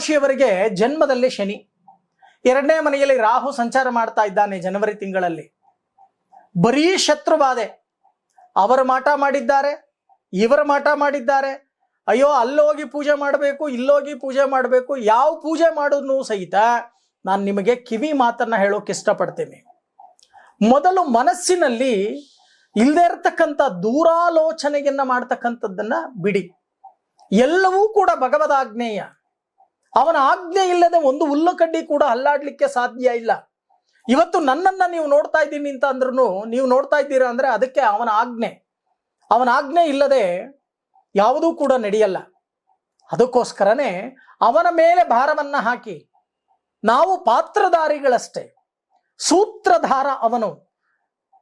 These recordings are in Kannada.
ಕುಂಭರಾಶಿಯವರಿಗೆ ಜನ್ಮದಲ್ಲಿ ಶನಿ. ಎರಡನೇ ಮನೆಯಲ್ಲಿ ರಾಹು ಸಂಚಾರ ಮಾಡ್ತಾ ಇದ್ದಾನೆ ಜನವರಿ ತಿಂಗಳಲ್ಲಿ. ಬರೀ ಶತ್ರುಬಾಧೆ ಅವರ ಮಾಟ ಮಾಡಿದ್ದಾರೆ, ಇವರ ಮಾಟ ಮಾಡಿದ್ದಾರೆ. ಅಯ್ಯೋ, ಅಲ್ಲೋಗಿ ಪೂಜೆ ಮಾಡಬೇಕು, ಇಲ್ಲೋಗಿ ಪೂಜೆ ಮಾಡಬೇಕು, ಯಾವ ಪೂಜೆ ಮಾಡೋದು ಸಹಿತ ನಾನು ನಿಮಗೆ ಕಿವಿ ಮಾತನ್ನ ಹೇಳೋಕೆ ಇಷ್ಟಪಡ್ತೇನೆ. ಮೊದಲು ಮನಸ್ಸಿನಲ್ಲಿ ಇಲ್ಲದೆ ಇರತಕ್ಕಂಥ ದೂರಾಲೋಚನೆಯನ್ನ ಮಾಡ್ತಕ್ಕಂಥದ್ದನ್ನ ಬಿಡಿ. ಎಲ್ಲವೂ ಕೂಡ ಭಗವದಾಜ್ಞೇಯ. ಅವನ ಆಜ್ಞೆ ಇಲ್ಲದೆ ಒಂದು ಹುಲ್ಲುಕಡ್ಡಿ ಕೂಡ ಅಲ್ಲಾಡ್ಲಿಕ್ಕೆ ಸಾಧ್ಯ ಇಲ್ಲ. ಇವತ್ತು ನನ್ನನ್ನ ನೀವು ನೋಡ್ತಾ ಇದ್ದೀನಿ ಅಂತ ಅಂದ್ರೂ ನೀವು ನೋಡ್ತಾ ಇದ್ದೀರಾ ಅಂದ್ರೆ ಅದಕ್ಕೆ ಅವನ ಆಜ್ಞೆ. ಅವನ ಆಜ್ಞೆ ಇಲ್ಲದೆ ಯಾವುದೂ ಕೂಡ ನಡೆಯಲ್ಲ. ಅದಕ್ಕೋಸ್ಕರನೇ ಅವನ ಮೇಲೆ ಭಾರವನ್ನ ಹಾಕಿ. ನಾವು ಪಾತ್ರಧಾರಿಗಳಷ್ಟೇ. ಸೂತ್ರಧಾರ ಅವನು.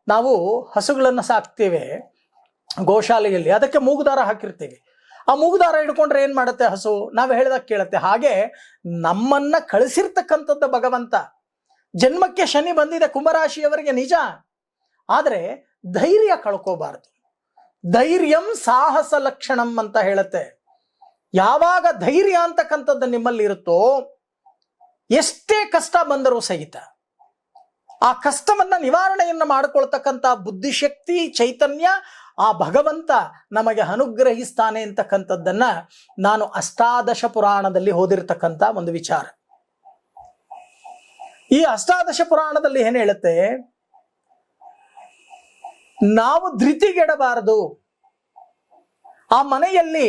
ನಾವು ಹಸುಗಳನ್ನು ಸಾಕ್ತೇವೆ ಗೋಶಾಲೆಯಲ್ಲಿ. ಅದಕ್ಕೆ ಮೂಗುದಾರ ಹಾಕಿರ್ತೀವಿ. ಆ ಮೂಗುದಾರ ಹಿಡ್ಕೊಂಡ್ರೆ ಏನ್ ಮಾಡುತ್ತೆ ಹಸು? ನಾವು ಹೇಳ್ದಾಗ ಕೇಳುತ್ತೆ. ಹಾಗೆ ನಮ್ಮನ್ನ ಕಳಿಸಿರ್ತಕ್ಕಂಥದ್ದು ಭಗವಂತ. ಜನ್ಮಕ್ಕೆ ಶನಿ ಬಂದಿದೆ, ಕುಂಭರಾಶಿಯವರಿಗೆ ನಿಜ. ಆದರೆ ಧೈರ್ಯ ಕಳ್ಕೋಬಾರದು. ಧೈರ್ಯಂ ಸಾಹಸ ಲಕ್ಷಣಂ ಅಂತ ಹೇಳುತ್ತೆ. ಯಾವಾಗ ಧೈರ್ಯ ಅಂತಕ್ಕಂಥದ್ದು ನಿಮ್ಮಲ್ಲಿ ಇರುತ್ತೋ, ಎಷ್ಟೇ ಕಷ್ಟ ಬಂದರೂ ಸಹಿತ ಆ ಕಷ್ಟವನ್ನ ನಿವಾರಣೆಯನ್ನು ಮಾಡಿಕೊಳ್ತಕ್ಕಂಥ ಬುದ್ಧಿಶಕ್ತಿ, ಚೈತನ್ಯ ಆ ಭಗವಂತ ನಮಗೆ ಅನುಗ್ರಹಿಸ್ತಾನೆ ಅಂತಕ್ಕಂಥದ್ದನ್ನ ನಾನು ಅಷ್ಟಾದಶ ಪುರಾಣದಲ್ಲಿ ಓದಿರ್ತಕ್ಕಂಥ ಒಂದು ವಿಚಾರ. ಈ ಅಷ್ಟಾದಶ ಪುರಾಣದಲ್ಲಿ ಏನ್ ಹೇಳುತ್ತೆ? ನಾವು ಧೃತಿಗೆಡಬಾರದು. ಆ ಮನೆಯಲ್ಲಿ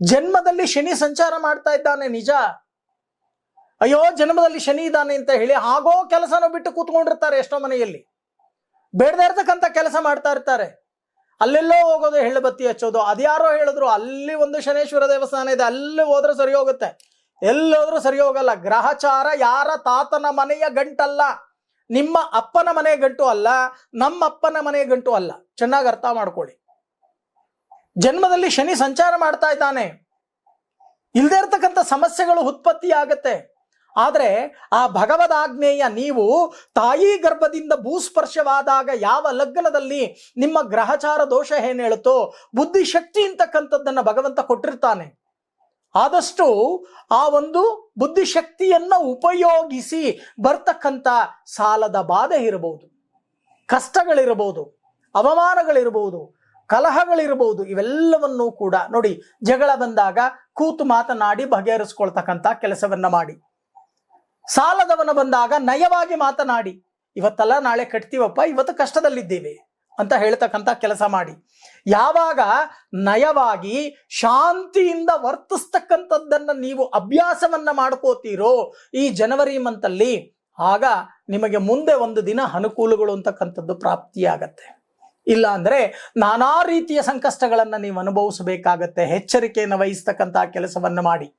ಜನ್ಮದಲ್ಲಿ ಶನಿ ಸಂಚಾರ ಮಾಡ್ತಾ ಇದ್ದಾನೆ, ನಿಜ? ಅಯ್ಯೋ, ಜನ್ಮದಲ್ಲಿ ಶನಿ ಇದ್ದಾನೆ ಅಂತ ಹೇಳಿ ಆಗೋ ಕೆಲಸನ ಬಿಟ್ಟು ಕೂತ್ಕೊಂಡಿರ್ತಾರೆ ಎಷ್ಟೋ ಮನೆಯಲ್ಲಿ. ಬೇಡದೇ ಇರ್ತಕ್ಕಂಥ ಕೆಲಸ ಮಾಡ್ತಾ ಇರ್ತಾರೆ. ಅಲ್ಲೆಲ್ಲೋ ಹೋಗೋದು ಹೆಳ್ಳು ಬತ್ತಿ ಹಚ್ಚೋದು, ಅದ್ಯಾರೋ ಹೇಳಿದ್ರು, ಅಲ್ಲಿ ಒಂದು ಶನೇಶ್ವರ ದೇವಸ್ಥಾನ ಇದೆ, ಅಲ್ಲಿ ಹೋದ್ರೆ ಸರಿ ಹೋಗುತ್ತೆ. ಎಲ್ಲೋದ್ರೂ ಸರಿ ಹೋಗಲ್ಲ. ಗ್ರಹಚಾರ ಯಾರ ತಾತನ ಮನೆಯ ಗಂಟಲ್ಲ. ನಿಮ್ಮ ಅಪ್ಪನ ಮನೆಯ ಗಂಟು ಅಲ್ಲ, ನಮ್ಮ ಅಪ್ಪನ ಮನೆಯ ಗಂಟು ಅಲ್ಲ. ಚೆನ್ನಾಗಿ ಅರ್ಥ ಮಾಡ್ಕೊಳ್ಳಿ. ಜನ್ಮದಲ್ಲಿ ಶನಿ ಸಂಚಾರ ಮಾಡ್ತಾ ಇದ್ದಾನೆ. ಇಲ್ದೇ ಇರ್ತಕ್ಕಂಥ ಸಮಸ್ಯೆಗಳು ಉತ್ಪತ್ತಿ ಆಗತ್ತೆ ಆದ್ರೆ ಆ ಭಗವದಾಜ್ಞೆಯ ನೀವು ತಾಯಿ ಗರ್ಭದಿಂದ ಭೂಸ್ಪರ್ಶವಾದಾಗ ಯಾವ ಲಗ್ನದಲ್ಲಿ ನಿಮ್ಮ ಗ್ರಹಚಾರ ದೋಷ ಏನ್ ಹೇಳುತ್ತೋ, ಬುದ್ಧಿಶಕ್ತಿ ಅಂತಕ್ಕಂಥದ್ದನ್ನ ಭಗವಂತ ಕೊಟ್ಟಿರ್ತಾನೆ. ಆದಷ್ಟು ಆ ಒಂದು ಬುದ್ಧಿಶಕ್ತಿಯನ್ನು ಉಪಯೋಗಿಸಿ ಬರ್ತಕ್ಕಂಥ ಸಾಲದ ಬಾಧೆ ಇರಬಹುದು. ಕಷ್ಟಗಳಿರಬಹುದು, ಅವಮಾನಗಳಿರಬಹುದು, ಕಲಹಗಳಿರಬಹುದು, ಇವೆಲ್ಲವನ್ನೂ ಕೂಡ ನೋಡಿ ಜಗಳ ಬಂದಾಗ ಕೂತು ಮಾತನಾಡಿ ಬಗೆಹರಿಸ್ಕೊಳ್ತಕ್ಕಂಥ ಕೆಲಸವನ್ನ ಮಾಡಿ. ಸಾಲದವನ ಬಂದಾಗ ನಯವಾಗಿ ಮಾತನಾಡಿ, ಇವತ್ತಲ್ಲ ನಾಳೆ ಕಟ್ತೀವಪ್ಪ, ಇವತ್ತು ಕಷ್ಟದಲ್ಲಿದ್ದೇವೆ ಅಂತ ಹೇಳ್ತಕ್ಕಂಥ ಕೆಲಸ ಮಾಡಿ. ಯಾವಾಗ ನಯವಾಗಿ ಶಾಂತಿಯಿಂದ ವರ್ತಿಸ್ತಕ್ಕಂಥದ್ದನ್ನು ನೀವು ಅಭ್ಯಾಸವನ್ನ ಮಾಡ್ಕೋತೀರೋ ಈ ಜನವರಿ ಮಂತಲ್ಲಿ, ಆಗ ನಿಮಗೆ ಮುಂದೆ ಒಂದು ದಿನ ಅನುಕೂಲಗಳು ಅಂತಕ್ಕಂಥದ್ದು ಪ್ರಾಪ್ತಿಯಾಗತ್ತೆ. ಇಲ್ಲ ಅಂದ್ರೆ ನಾನಾ ರೀತಿಯ ಸಂಕಷ್ಟಗಳನ್ನು ನೀವು ಅನುಭವಿಸಬೇಕಾಗತ್ತೆ, ಎಚ್ಚರಿಕೆಯನ್ನು ವಹಿಸ್ತಕ್ಕಂಥ ಕೆಲಸವನ್ನು ಮಾಡಿ.